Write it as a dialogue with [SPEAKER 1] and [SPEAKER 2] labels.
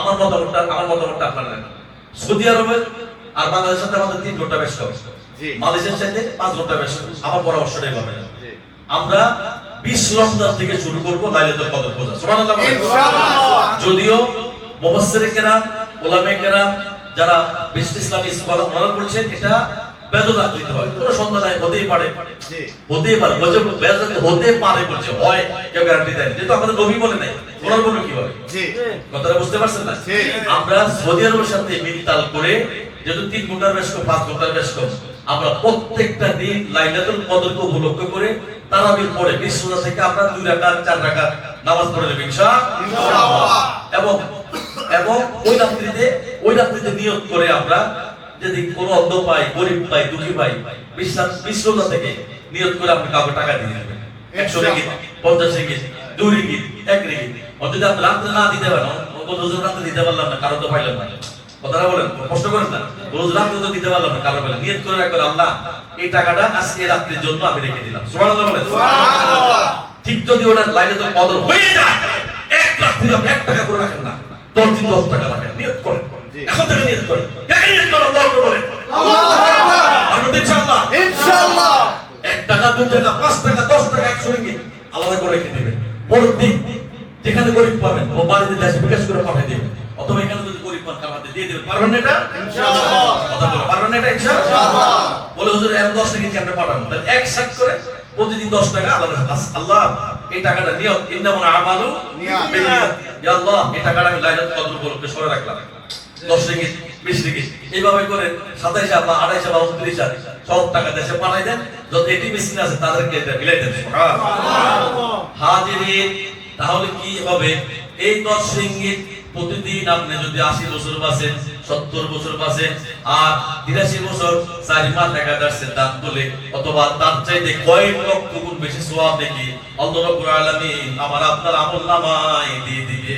[SPEAKER 1] আমার মতামতটা আমার মতামতটা আপনারা রাখেন সৌদি আরবে আর বাংলাদেশের সাথে আমাদের তিন ঘণ্টা
[SPEAKER 2] জি।
[SPEAKER 1] মালয়েশিয়ার সাথে পাঁচ ঘণ্টা কম আমার পরামর্শটাই
[SPEAKER 2] জি।
[SPEAKER 1] আমরা বিশ রমজান থেকে শুরু করব লাইলাতুল কদর পূজা সুবহানাল্লাহ
[SPEAKER 2] ইনশাআল্লাহ।
[SPEAKER 1] যদিও মুফাসসিরে কেরাম ওলামে কেরাম যারা বিশ্ব ইসলামী স্কলার ওনারা বলছেন এটা আকৃত হয়। কোনো সন্ধ্যা নাই হতেই পারে। হতেই পারে। হতে পারে বলছে হয়। কেউ গ্যারান্টি দেয় যেহেতু আমাদের নবী বলে নাই। বলল কীভাবে কথাটা বুঝতে পারছেন না? আমরা সৌদি আরবের সাথে মিলতাল করে যেহেতু তিন ঘণ্টার বেশ কম পাঁচ ঘণ্টার বেশ কম আমরা প্রত্যেকটা দিন লাইলাতুল কদরকে উপলক্ষ করে তারাবির পরে বিশ রোজা থেকে আমরা দুই রাকাত চার রাকাত নামাজ পড়ে ইনশাআল্লাহ।
[SPEAKER 2] ইনশাআল্লাহ।
[SPEAKER 1] এবং এবং ওই রাত্রিতে ওই রাত্রিতে নিয়ত করে আমরা যদি কোনো অন্ধ পাই গরিব পাই দুঃখী পাই বিশ্বাস বিশ্বতা থেকে নিয়ত করে আপনি কাউকে টাকা দিয়ে দেবেন একশো রিগিট পঞ্চাশ রিগিট দুই রিগিট এক রিগিট যদি আপনি রাত্রে না দিতে পারেন ও রাত্রে দিতে পারলাম না কারও তো পাইলাম না। কথাটা বলেন কষ্ট করেন না? রোজ রাত্রে তো দিতে পারলাম না কারও পাইলাম নিয়ত করে রাখবেন আল্লাহ এই টাকাটা আজকে রাত্রির জন্য আমি রেখে দিলাম। সুবহানাল্লাহ বলেন।
[SPEAKER 2] সুবহানাল্লাহ।
[SPEAKER 1] ঠিক যদি ওটা লাইনে তো কদর হয়ে যায় এক রাত্রি আপনি এক টাকা করে রাখেন না দশ দিন দশ টাকা রাখেন। নিয়ত করেন। এখন থেকে নিয়ত করেন। নিয়ত করেন আল্লাহ বলেন।
[SPEAKER 2] আল্লাহু আকবার।
[SPEAKER 1] আমি দিচ্ছি আল্লাহ
[SPEAKER 2] ইনশাআল্লাহ।
[SPEAKER 1] এক টাকা দুই টাকা পাঁচ টাকা দশ টাকা একশো রিঙ্গিত আলাদা করে রেখে দিবেন। পরের যেখানে গরিব পাবেন ও বাড়িতে দেশে বিকাশ করে পাঠিয়ে দিবেন। অথবা এখানে যদি গরিব পান কার হাতে দিয়ে দেবেন। পারবেন এটা?
[SPEAKER 2] ইনশাআল্লাহ।
[SPEAKER 1] কথা বলে পারবেন এটা? ইনশাআল্লাহ। বলে হুজুর এর দশ টাকা আমরা পাঠাবো তাহলে এক সাত করে প্রতিদিন দশ টাকা আল্লাহ আল্লাহ এই টাকাটা নিয়ত। ইন্নামুল আমালু
[SPEAKER 2] নিয়াত।
[SPEAKER 1] ইয়া আল্লাহ এই টাকাটা আমি লাইলাতুল কদর উপলক্ষে সরে রাখলাম। দশ রিঙ্গিত বিশ রিঙ্গিত এইভাবে করে সাতাইশ বা আড়াইশ বা উনত্রিশ সব টাকা দেশে পাঠাই দেন। যত এটি মেশিন আছে তাদেরকে এটা মিলাই দেন। হাজিরিন তাহলে কি হবে? এই দশ রিঙ্গিত প্রতিদিন আপনি যদি আশি বছর বাঁচেন সত্তর বছর বাঁচেন আর তিরাশি বছর চারি মাস দেখা যাচ্ছে দাঁত তুলে অথবা তার চাইতে কয়েক লক্ষ গুণ বেশি সোয়াব দেখি অন্তর রাব্বুল আমার আপনার আমল নামায় দিয়ে দিবে।